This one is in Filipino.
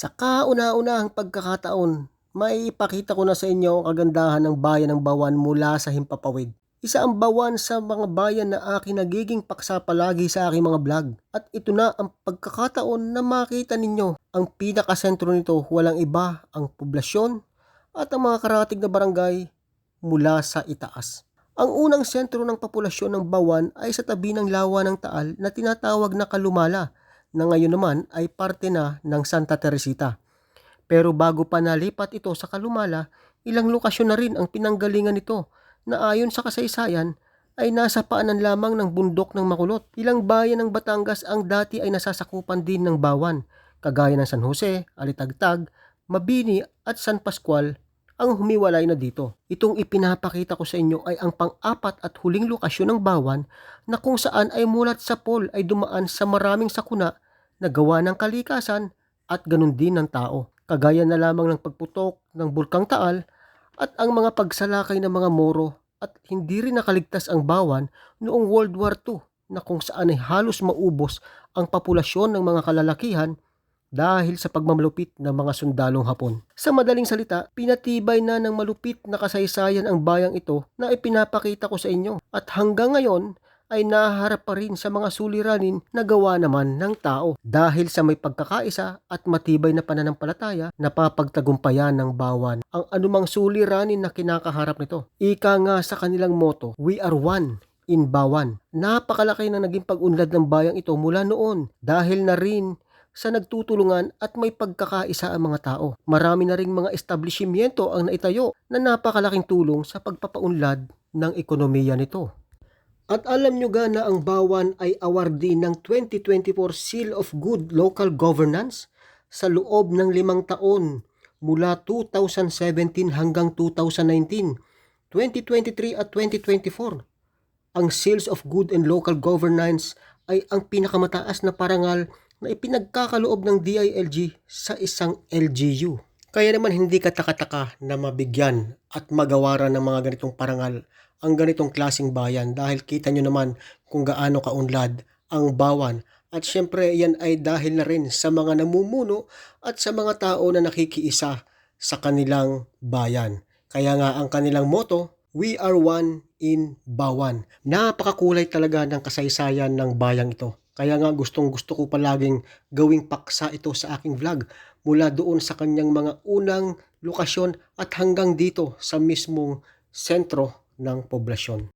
Sa kauna-unahang pagkakataon, may ipakita ko na sa inyo ang kagandahan ng bayan ng Bawan mula sa Himpapawid. Isa ang Bawan sa mga bayan na aking nagiging paksa palagi sa aking mga vlog. At ito na ang pagkakataon na makita ninyo. Ang pinakasentro nito walang iba ang poblasyon at ang mga karatig na barangay mula sa itaas. Ang unang sentro ng populasyon ng Bawan ay sa tabi ng lawa ng Taal na tinatawag na Kalumala na ngayon naman ay parte na ng Santa Teresita. Pero bago pa nalipat ito sa Kalumala, ilang lokasyon na rin ang pinanggalingan nito na ayon sa kasaysayan ay nasa paanan lamang ng bundok ng Makulot. Ilang bayan ng Batangas ang dati ay nasasakupan din ng Bawan, kagaya ng San Jose, Alitagtag, Mabini at San Pascual ang humiwalay na dito. Itong ipinapakita ko sa inyo ay ang pang-apat at huling lokasyon ng Bawan na kung saan ay mulat sa pol ay dumaan sa maraming sakuna na gawa ng kalikasan at ganun din ng tao. Kagaya na lamang ng pagputok ng Bulkang Taal at ang mga pagsalakay ng mga Moro at hindi rin nakaligtas ang Bawan noong World War II na kung saan ay halos maubos ang populasyon ng mga kalalakihan dahil sa pagmamalupit ng mga sundalong Hapon. Sa madaling salita, pinatibay na ng malupit na kasaysayan ang bayang ito na ipinapakita ko sa inyo at hanggang ngayon ay naharap pa rin sa mga suliranin na gawa naman ng tao dahil sa may pagkakaisa at matibay na pananampalataya na papagtagumpayan ng bawan ang anumang suliranin na kinakaharap nito. Ika nga sa kanilang moto, We are one in Bawan. Napakalaki na naging pag-unlad ng bayang ito mula noon dahil na rin sa nagtutulungan at may pagkakaisa ang mga tao. Marami na ring mga establishmento ang naitayo na napakalaking tulong sa pagpapaunlad ng ekonomiya nito. At alam nyo ga na ang Bawan ay awardee ng 2024 Seal of Good Local Governance sa loob ng limang taon mula 2017 hanggang 2019, 2023 at 2024. Ang Seals of Good and Local Governance ay ang pinakamataas na parangal na ipinagkakaloob ng DILG sa isang LGU. Kaya naman hindi katakataka na mabigyan at magawaran ng mga ganitong parangal ang ganitong klasing bayan dahil kita nyo naman kung gaano kaunlad ang bawan at syempre yan ay dahil na rin sa mga namumuno at sa mga tao na nakikiisa sa kanilang bayan. Kaya nga ang kanilang motto, We are one in Bawan. Napakakulay talaga ng kasaysayan ng bayang ito. Kaya nga gustong gusto ko palaging gawing paksa ito sa aking vlog mula doon sa kanyang mga unang lokasyon at hanggang dito sa mismong sentro ng poblasyon.